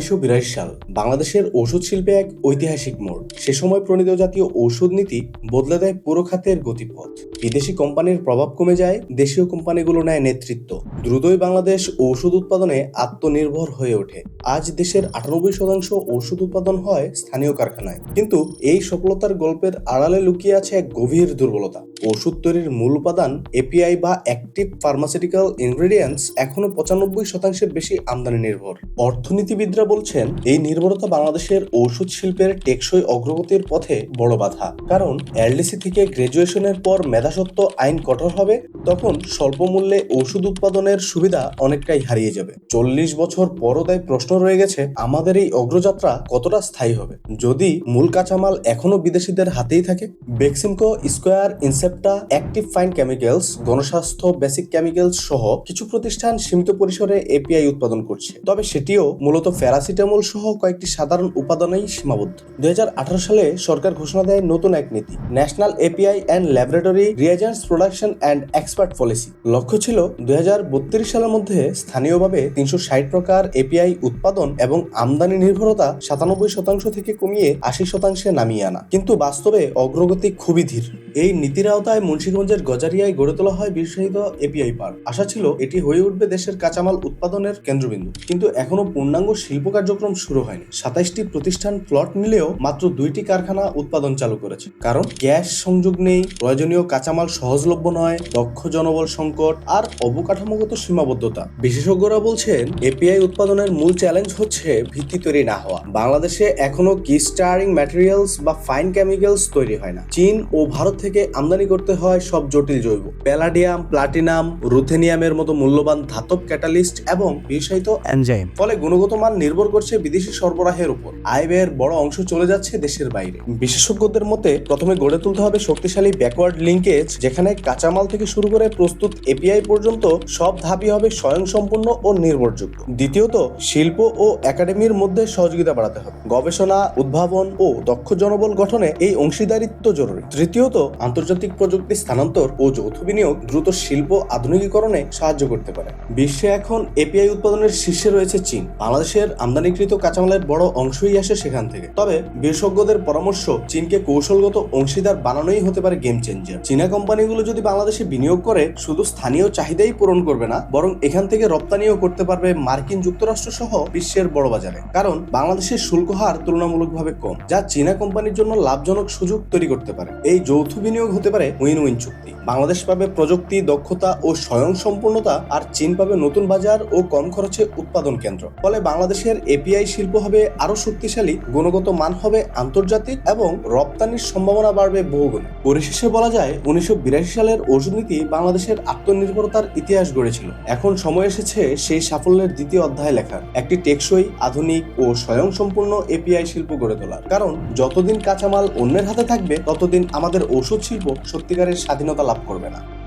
উনিশশো বিরাশি সাল বাংলাদেশের ওষুধ শিল্পে এক ঐতিহাসিক মোড়। সে সময় প্রণীত জাতীয় ঔষধ নীতি বদলে দেয় পুরো খাতের গতিপথ। বিদেশি কোম্পানির প্রভাব কমে যায়, দেশীয় কোম্পানিগুলো নেয় নেতৃত্ব। দ্রুতই বাংলাদেশ ঔষধ উৎপাদনে আত্মনির্ভর হয়ে ওঠে। আজ দেশের আটানব্বই শতাংশ ঔষধ উৎপাদন হয় স্থানীয় কারখানায়। কিন্তু এই সফলতার গল্পের আড়ালে লুকিয়ে আছে এক গভীর দুর্বলতা। ওষুধ তৈরির মূল উপাদান এপিআই বা অ্যাক্টিভ ফার্মাসিউটিক্যাল ইনগ্রেডিয়েন্টস এখনও পঁচানব্বই শতাংশের বেশি আমদানি নির্ভর। অর্থনীতিবিদরা বলছেন, এই নির্ভরতা বাংলাদেশের ঔষধ শিল্পের টেকসই অগ্রগতির পথে বড় বাধা। কারণ এলডিসি থেকে গ্রাজুয়েশনের পর মেধাসত্ব আইন কঠোর হবে, তখন স্বল্প মূল্যে ওষুধ উৎপাদনের সুবিধা অনেকটাই হারিয়ে যাবে। চল্লিশ বছর পরও তাই প্রশ্ন রয়ে গেছে, আমাদের এই অগ্রযাত্রা কতটা স্থায়ী হবে? যদি মূল কাঁচামাল এখনও বিদেশিদের হাতেই থাকে, Beximco Square, Incepta, active fine chemicals, গণস্বাস্থ্য, বেসিক কেমিক্যালস সহ কিছু প্রতিষ্ঠান সীমিত পরিসরে এপিআই উৎপাদন করছে। তবে সেটিও মূলত প্যারাসিটামল সহ কয়েকটি সাধারণ উপাদানেই সীমাবদ্ধ। দুই সালে সরকার ঘোষণা দেয় নতুন এক নীতি, national API and laboratory reagents production and expert policy. লক্ষ্য ছিল দুই হাজার সালের মধ্যে স্থানীয়ভাবে তিনশো ষাট প্রকার এপিআই উৎপাদন এবং আমদানি নির্ভরতা সাতানব্বই শতাংশ থেকে কমিয়ে আশি শতাংশে নামিয়ে আনা। কিন্তু বাস্তবে অগ্রগতি খুবই ধীর। এই নীতির আওতায় মুন্সীগঞ্জের গজারিয়ায় গড়ে তোলা হয় বিশেষায়িত এপিআই পার্ক। আশা ছিল এটি হয়ে উঠবে দেশের কাঁচামাল উৎপাদনের কেন্দ্রবিন্দু। কিন্তু এখনও পূর্ণাঙ্গ শিল্প কার্যক্রম শুরু হয়নি। সাতাইশটি প্রতিষ্ঠান প্লট নিলেও মাত্র দুইটি কারখানা উৎপাদন চালু করেছে। কারণ গ্যাস সংযোগ নেই, প্রয়োজনীয় কাঁচামাল সহজলভ্য নয়, দক্ষ জনবল সংকট আর অবকাঠামোগত সীমাবদ্ধতা। বিশেষজ্ঞরা বলছেন এপিআই উৎপাদনের মূল চ্যালেঞ্জ হচ্ছে ভিত্তি তৈরি না হওয়া। বাংলাদেশে এখনও কি স্টারিং ম্যাটেরিয়ালস বা ফাইন কেমিক্যালস তৈরি হয় না? চীন ও ভারত থেকে আমদানি করতে হয় সব জটিল জৈব। প্যালাডিয়াম প্লাটিনাম রুথেনিয়ামের মতো মূল্যবান ধাতব ক্যাটালিস্ট এবং বিশেষায়িত এনজাইম ফলে গুণগত মান নির্ভর করছে বিদেশি সরবরাহের উপর। আয় ব্যয়ের বড় অংশ চলে যাচ্ছে দেশের বাইরে। বিশেষজ্ঞদের মতে, প্রথমে গড়ে তুলতে হবে শক্তিশালী ব্যাকওয়ার্ড লিঙ্কেজ যেখানে কাঁচামাল থেকে শুরু করে প্রস্তুত এপিআই পর্যন্ত সব ধাপই হবে স্বয়ংসম্পূর্ণ ও নির্ভরযোগ্য। দ্বিতীয়ত, শিল্প ও একাডেমির মধ্যে সহযোগিতা বাড়াতে হবে। গবেষণা, উদ্ভাবন ও দক্ষ জনবল গঠনে এই অংশীদারিত্ব জরুরি। তৃতীয়ত, আন্তর্জাতিক প্রযুক্তি স্থানান্তর ও যৌথ বিনিয়োগ দ্রুত শিল্প আধুনিকীকরণে সাহায্য করতে পারে। বিশ্বে এখন এপিআই উৎপাদনের শীর্ষে রয়েছে চীন। বাংলাদেশের আমদানিকৃত কাঁচামালের বড় অংশই আসে সেখান থেকে। তবে বিশেষজ্ঞদের পরামর্শ, চীনকে কৌশলগত অংশীদার বানানোই হতে পারে গেম চেঞ্জার। চীনা কোম্পানিগুলো যদি বাংলাদেশে বিনিয়োগ করে, শুধু স্থানীয় চাহিদাই পূরণ করবে না, বরং এখান থেকে রপ্তানিও করতে পারবে মার্কিন যুক্তরাষ্ট্র সহ বিশ্বের বড় বাজারে। কারণ বাংলাদেশের শুল্ক হার তুলনামূলকভাবে কম, যা চীনা কোম্পানির জন্য লাভজনক সুযোগ তৈরি করতে পারে। এই যৌথ বিনিয়োগ হতে পারে উইন উইন চুক্তি। বাংলাদেশ পাবে প্রযুক্তি, দক্ষতা ও স্বয়ংসম্পূর্ণতা, আর চীন পাবে নতুন বাজার ও কম খরচে উৎপাদন কেন্দ্র। ফলে বাংলাদেশের এপিআই শিল্প হবে আরও শক্তিশালী, গুণগত মান হবে আন্তর্জাতিক এবং রপ্তানির সম্ভাবনা বাড়বে বহুগুণ। পরিশেষে বলা যায়, উনিশশো বিরাশি সালের ওষুধ নীতি বাংলাদেশের আত্মনির্ভরতার ইতিহাস গড়েছিল এখন সময় এসেছে সেই সাফল্যের দ্বিতীয় অধ্যায় লেখার। একটি টেকসই, আধুনিক ও স্বয়ংসম্পূর্ণ এপিআই শিল্প গড়ে তোলার। কারণ, যতদিন কাঁচামাল অন্যের হাতে থাকবে, ততদিন আমাদের ওষুধ শিল্প সত্যিকারের স্বাধীনতা লাভ করবে না।